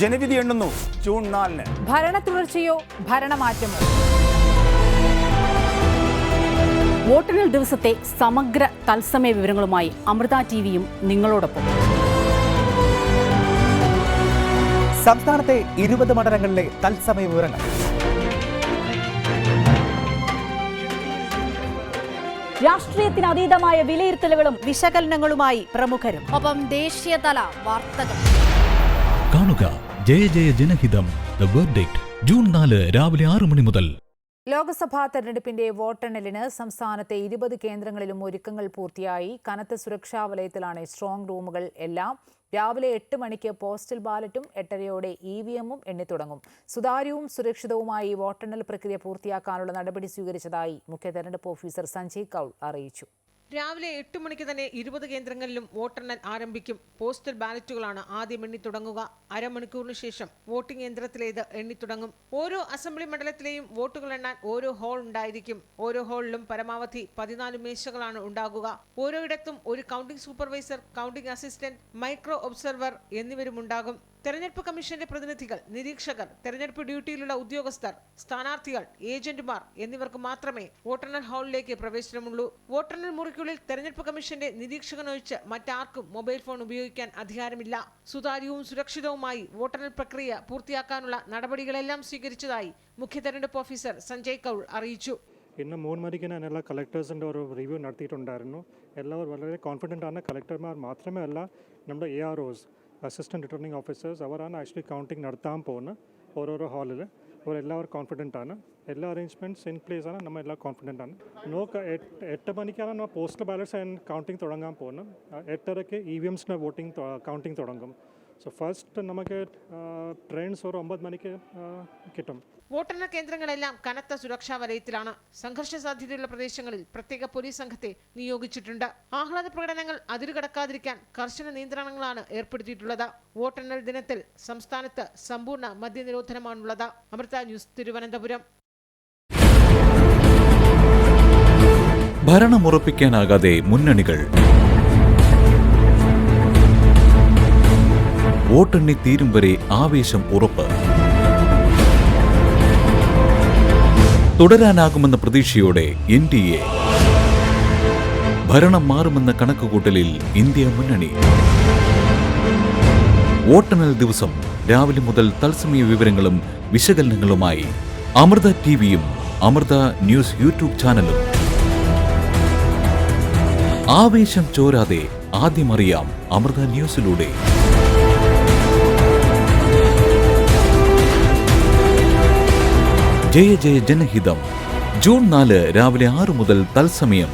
ജനവിധി എണ്ണുന്നു. ജൂൺ നാലിന്. ഭരണ തുടർച്ചയോ ഭരണമാറ്റമോ വോട്ടെണ്ണൽ ദിവസത്തെ സമഗ്ര തത്സമയ വിവരങ്ങളുമായി അമൃത ടി വിയും നിങ്ങളോടൊപ്പം. സംസ്ഥാനത്തെ ഇരുപത് മണ്ഡലങ്ങളിലെ തത്സമയ വിവരങ്ങൾ. രാഷ്ട്രീയത്തിന് അതീതമായ വിലയിരുത്തലുകളും വിശകലനങ്ങളുമായി പ്രമുഖരും. ഒപ്പം ദേശീയതല വാർത്തകൾ. കാണുക ജയ ജയ ജനഹിതം. ദ വേർഡിക്ട് ജൂൺ നാല് രാവിലെ ആറ് മണി മുതൽ. ലോക്സഭാ തെരഞ്ഞെടുപ്പിന്റെ വോട്ടെണ്ണലിന് സംസ്ഥാനത്തെ ഇരുപത് കേന്ദ്രങ്ങളിലും ഒരുക്കങ്ങൾ പൂർത്തിയായി. കനത്ത സുരക്ഷാ വലയത്തിലാണ് സ്ട്രോങ് റൂമുകൾ എല്ലാം. രാവിലെ എട്ട് മണിക്ക് പോസ്റ്റൽ ബാലറ്റും എട്ടരയോടെ ഇ വി എമ്മും എണ്ണിത്തുടങ്ങും സുതാര്യവും സുരക്ഷിതവുമായി വോട്ടെണ്ണൽ പ്രക്രിയ പൂർത്തിയാക്കാനുള്ള നടപടി സ്വീകരിച്ചതായി മുഖ്യ തെരഞ്ഞെടുപ്പ് ഓഫീസർ സഞ്ജയ് കൌൾ അറിയിച്ചു. രാവിലെ എട്ട് മണിക്ക് തന്നെ ഇരുപത് കേന്ദ്രങ്ങളിലും വോട്ടെണ്ണൽ ആരംഭിക്കും. പോസ്റ്റൽ ബാലറ്റുകളാണ് ആദ്യം എണ്ണി തുടങ്ങുക. അരമണിക്കൂറിന് ശേഷം വോട്ടിംഗ് യന്ത്രത്തിലേത് എണ്ണി തുടങ്ങും. ഓരോ അസംബ്ലി മണ്ഡലത്തിലെയും വോട്ടുകൾ എണ്ണാൻ ഓരോ ഹാൾ ഉണ്ടായിരിക്കും. ഓരോ ഹാളിലും പരമാവധി പതിനാല് മേശകളാണ് ഉണ്ടാകുക. ഓരോയിടത്തും ഒരു counting supervisor counting assistant micro observer എന്നിവരുമുണ്ടാകും. തെരഞ്ഞെടുപ്പ് കമ്മീഷന്റെ പ്രതിനിധികൾ നിരീക്ഷകർ തെരഞ്ഞെടുപ്പ് ഡ്യൂട്ടിയിലുള്ള ഉദ്യോഗസ്ഥർ സ്ഥാനാർത്ഥികൾ ഏജന്റുമാർ എന്നിവർക്ക് മാത്രമേ വോട്ടെണ്ണൽ ഹാളിലേക്ക് പ്രവേശനമുള്ളൂ. വോട്ടെണ്ണൽ മുറിക്കുള്ളിൽ തെരഞ്ഞെടുപ്പ് കമ്മീഷന്റെ നിരീക്ഷകനൊഴിച്ച് മറ്റാർക്കും മൊബൈൽ ഫോൺ ഉപയോഗിക്കാൻ അധികാരമില്ല. സുതാര്യവും സുരക്ഷിതവുമായി വോട്ടെണ്ണൽ പ്രക്രിയ പൂർത്തിയാക്കാനുള്ള നടപടികളെല്ലാം സ്വീകരിച്ചതായി മുഖ്യ തെരഞ്ഞെടുപ്പ് ഓഫീസർ സഞ്ജയ് കൗൾ അറിയിച്ചു. ഇന്ന് മൂന്ന് മണിക്ക് കളക്ടേഴ്സിന്റെ ഒരു റിവ്യൂ നടത്തിയിട്ടുണ്ടായിരുന്നു. എല്ലാവരും വളരെ കോൺഫിഡന്റ് ആണ്. കളക്ടർമാർ മാത്രമേ അല്ല നമ്മുടെ A R Os assistant returning officers അവരാണ് ആക്ച്വലി കൗണ്ടിങ് നടത്താൻ പോകുന്നത് ഓരോരോ ഹാളിൽ അവരെല്ലാവരും കോൺഫിഡന്റ് ആണ്. എല്ലാ അറേഞ്ച്മെന്റ്സ് ഇൻ പ്ലേസ് ആണ്. നമ്മൾ എല്ലാം കോൺഫിഡന്റ് ആണ്. നോക്ക് എട്ട് മണിക്കാണ് നമ്മൾ പോസ്റ്റൽ ബാലറ്റ്സ് ആൻഡ് കൗണ്ടിങ് തുടങ്ങാൻ പോകുന്നത്. എട്ടരയ്ക്ക് ഇ വി എംസിന്റെ വോട്ടിംഗ് കൗണ്ടിങ് തുടങ്ങും. സോ ഫസ്റ്റ് നമുക്ക് ട്രെയിൻസ് ഒരു ഒമ്പത് മണിക്ക് കിട്ടും. വോട്ടെണ്ണ കേന്ദ്രങ്ങളെല്ലാം കനത്ത സുരക്ഷാ വലയത്തിലാണ്. സംഘർഷ സാധ്യതയുള്ള പ്രദേശങ്ങളിൽ പ്രത്യേക പോലീസ് സംഘത്തെ നിയോഗിച്ചിട്ടുണ്ട്. ആഹ്ലാദ പ്രകടനങ്ങൾ അതിരുകടക്കാതിരിക്കാൻ കർശന നിയന്ത്രണങ്ങളാണ് ഏർപ്പെടുത്തിയിട്ടുള്ളത്. വോട്ടെണ്ണൽ ദിനത്തിൽ സംസ്ഥാനത്ത് സമ്പൂർണ മദ്യനിരോധനമാണുള്ളത്. അമൃത ന്യൂസ് തിരുവനന്തപുരം. ഭരണമുറപ്പിക്കാനാകാതെ മുന്നണികൾ വോട്ടെണ്ണി തീരും വരെ ആവേശം ഉറപ്പ്. തുടരാനാകുമെന്ന പ്രതീക്ഷയോടെ എൻ ഡി എ. ഭരണം മാറുമെന്ന കണക്കുകൂട്ടലിൽ ഇന്ത്യ മുന്നണി. വോട്ടെണ്ണൽ ദിവസം രാവിലെ മുതൽ തത്സമയ വിവരങ്ങളും വിശകലനങ്ങളുമായി അമൃത ടിവിയും അമൃത ന്യൂസ് യൂട്യൂബ് ചാനലും. ആവേശം ചോരാതെ ആദ്യമറിയാം അമൃത ന്യൂസിലൂടെ. ജയ ജയ ജനഹിതം ജൂൺ നാല് രാവിലെ ആറു മുതൽ തത്സമയം